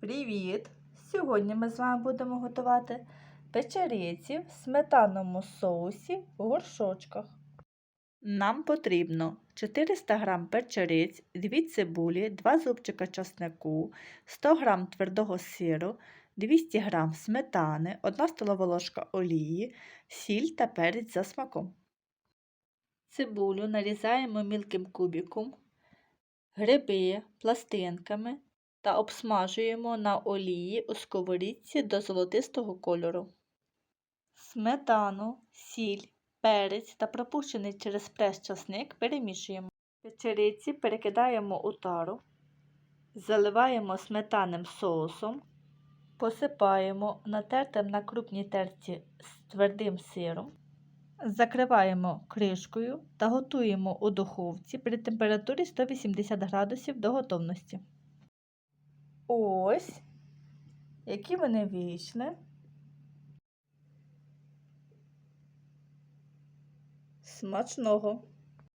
Привіт! Сьогодні ми з вами будемо готувати печериці в сметанному соусі в горшочках. Нам потрібно 400 г печериць, 2 цибулі, 2 зубчика часнику, 100 г твердого сиру, 200 г сметани, 1 столова ложка олії, сіль та перець за смаком. Цибулю нарізаємо мілким кубиком, гриби пластинками та обсмажуємо на олії у сковорідці до золотистого кольору. Сметану, сіль, перець та пропущений через прес часник перемішуємо. Печериці перекидаємо у тару, заливаємо сметанним соусом, посипаємо натертим на крупній терці з твердим сиром. Закриваємо кришкою та готуємо у духовці при температурі 180 градусів до готовності. Ось, які вони вийшли. Смачного!